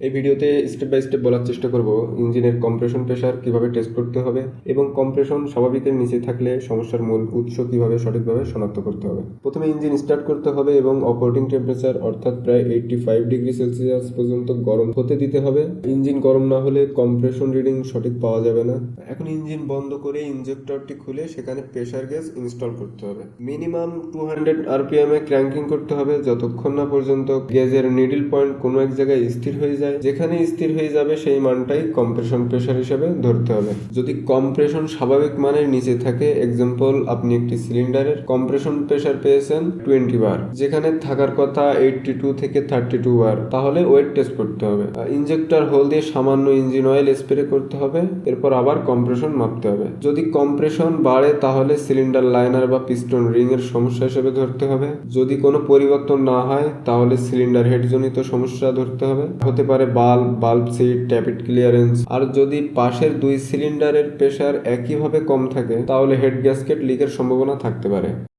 এই ভিডিওতে step by step বলার চেষ্টা করব, ইঞ্জিনের কম্প্রেশন প্রেশার কীভাবে টেস্ট করতে হবে এবং কম্প্রেশন স্বাভাবিকের নিচে থাকলে সমস্যার মূল উৎস কীভাবে সঠিকভাবে শনাক্ত করতে হবে। প্রথমে ইঞ্জিন স্টার্ট করতে হবে এবং অপারেটিং টেম্পারেচার অর্থাৎ প্রায় এইটটি ফাইভ ডিগ্রি সেলসিয়াস পর্যন্ত গরম হতে দিতে হবে। ইঞ্জিন গরম না হলে কম্প্রেশন রিডিং সঠিক পাওয়া যাবে না। এখন ইঞ্জিন বন্ধ করে ইঞ্জেক্টরটি খুলে সেখানে প্রেশার গ্যাস ইনস্টল করতে হবে। মিনিমাম টু হান্ড্রেড আরপিএম এ ক্র্যাঙ্কিং করতে হবে। যতক্ষণ না পর্যন্ত গ্যাসের নিডল পয়েন্ট কোনো এক জায়গায় স্থির হয়ে যায় যেখানে স্থির হয়ে যাবে সেই মানটাই কম্প্রেশন প্রেশার হিসেবে ধরতে হবে। যদি কম্প্রেশন স্বাভাবিক মানের নিচে থাকে এক্সাম্পল আপনি একটি সিলিন্ডারের কম্প্রেশন প্রেশার পেয়েছেন টোয়েন্টি বার, যেখানে থাকার কথা এইটটি টু থেকে থার্টি টু বার, তাহলে ওয়েট টেস্ট করতে হবে। ইনজেক্টর হোল দিয়ে সামান্য ইঞ্জিন অয়েল স্প্রে করতে হবে, এরপর আবার কম্প্রেশন মাপতে হবে। যদি কম্প্রেশন বাড়ে, তাহলে সিলিন্ডার লাইনার বা পিস্টন রিং এর সমস্যা হিসেবে ধরতে হবে। যদি কোনো পরিবর্তন না হয়, তাহলে সিলিন্ডার হেডজনিত সমস্যা ধরতে হবে। হতে পারে bulb bulb seat, tappet clearance. আর যদি পাশের দুই সিলিন্ডারের প্রেশার একইভাবে কম থাকে, তাহলে হেড গ্যাসকেট লিকের সম্ভাবনা থাকতে পারে।